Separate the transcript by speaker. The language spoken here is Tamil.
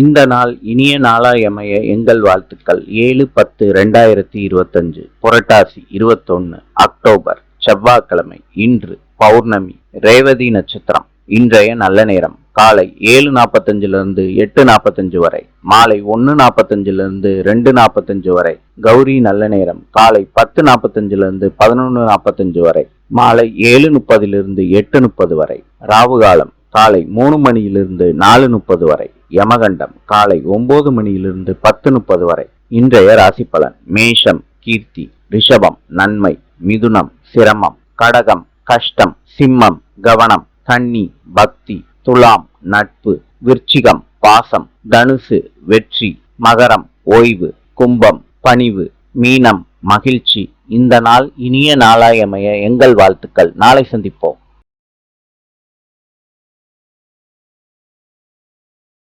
Speaker 1: இந்த நாள் இனிய நாளாயமைய எங்கள் வாழ்த்துக்கள். ஏழு பத்து ரெண்டாயிரத்தி இருபத்தஞ்சு புரட்டாசி இருபத்தொன்னு அக்டோபர் செவ்வாய்க்கிழமை இன்று பௌர்ணமி ரேவதி நட்சத்திரம். இன்றைய நல்ல நேரம். காலை ஏழு நாற்பத்தஞ்சிலிருந்து எட்டு நாற்பத்தஞ்சு வரை மாலை ஒன்று நாற்பத்தஞ்சிலிருந்து ரெண்டு நாற்பத்தஞ்சு வரை கௌரி நல்ல நேரம். காலை பத்து நாற்பத்தஞ்சிலிருந்து பதினொன்று நாற்பத்தஞ்சு வரை மாலை ஏழு முப்பதிலிருந்து எட்டு முப்பது வரை ராவு காலம் காலை மூணு மணியிலிருந்து நாலு முப்பது வரை யமகண்டம் காலை ஒன்பது மணியிலிருந்து பத்து முப்பது வரை இன்றைய ராசி பலன் மேஷம் கீர்த்தி ரிஷபம் நன்மை மிதுனம் சிரமம் கடகம் கஷ்டம் சிம்மம் கவனம் கன்னி பக்தி துலாம் நட்பு விருச்சிகம் பாசம் தனுசு வெற்றி மகரம் ஓய்வு கும்பம் பணிவு மீனம் மகிழ்ச்சி. இந்த நாள் இனிய நாளாயமைய எங்கள் வாழ்த்துக்கள். நாளை சந்திப்போம்.